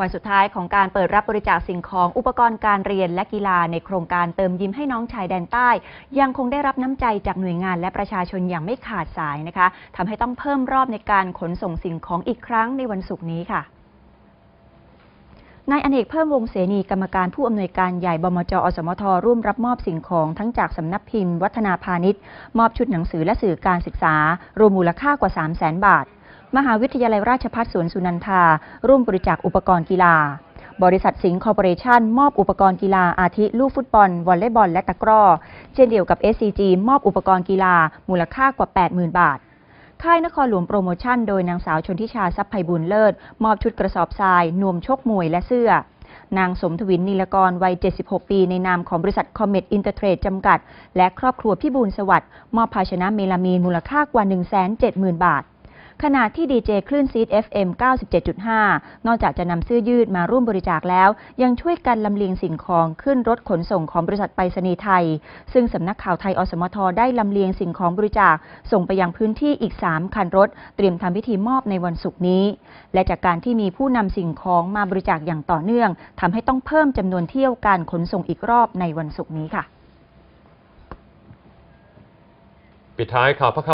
วันสุดท้ายของการเปิดรับบริจาคสิ่งของอุปกรณ์การเรียนและกีฬาในโครงการเติมยิ้มให้น้องชายแดนใต้ ยังคงได้รับน้ำใจจากหน่วยงานและประชาชนอย่างไม่ขาดสายนะคะทำให้ต้องเพิ่มรอบในการขนส่งสิ่งของอีกครั้งในวันศุกร์นี้ค่ะนายอเนกเพิ่มวงเสนีกรรมการผู้อำนวยการใหญ่บมจอสมทร่วมรับมอบสิ่งของทั้งจากสำนักพิมพ์ วัฒนาพาณิชย์ มอบชุดหนังสือและสื่อการศึกษารวมมูลค่ากว่า 3 0 0 0 0 0 บาท มหาวิทยาลัยราชภัฏสวนสุนันทา ร่วมบริจาคอุปกรณ์กีฬา บริษัทสิงห์คอร์ปอเรชั่นมอบอุปกรณ์กีฬาอาทิลูกฟุตบอล วอลเลย์บอล และตะกร้อ เช่นเดียวกับ SCG มอบอุปกรณ์กีฬา มูลค่ากว่า 80,000 บาทค่ายนครหลวงโปรโมชั่นโดยนางสาวชนทิชาทรัพย์ไพบุญเลิศ มอบชุดกระสอบทราย นวมชกมวยและเสื้อ นางสมทวินนิลกรวัย 76 ปี ในนามของบริษัทคอมเมดอินเตอร์เทรดจำกัด และครอบครัวพี่บูลสวัสดิ์มอบภาชนะเมลามีนมูลค่ากว่า 170,000 บาท ขณะที่ดีเจคลื่นซีด FM 97.5 นอกจากจะนำเสื้อยืดมาร่วมบริจาคแล้ว ยังช่วยกันลำเลียงสิ่งของขึ้นรถขนส่งของบริษัทไปรษณีย์ไทย ซึ่งสำนักข่าวไทยอสมทได้ลำเลียงสิ่งของบริจาค ส่งไปยังพื้นที่อีก 3 คันรถ เตรียมทำพิธีมอบในวันศุกร์นี้ และจากการที่มีผู้นำสิ่งของมาบริจาคอย่างต่อเนื่องทำให้ต้องเพิ่มจำนวนเที่ยวการขนส่งอีกรอบในวันศุกร์นี้ค่ะ ปิดท้ายข่าวพระ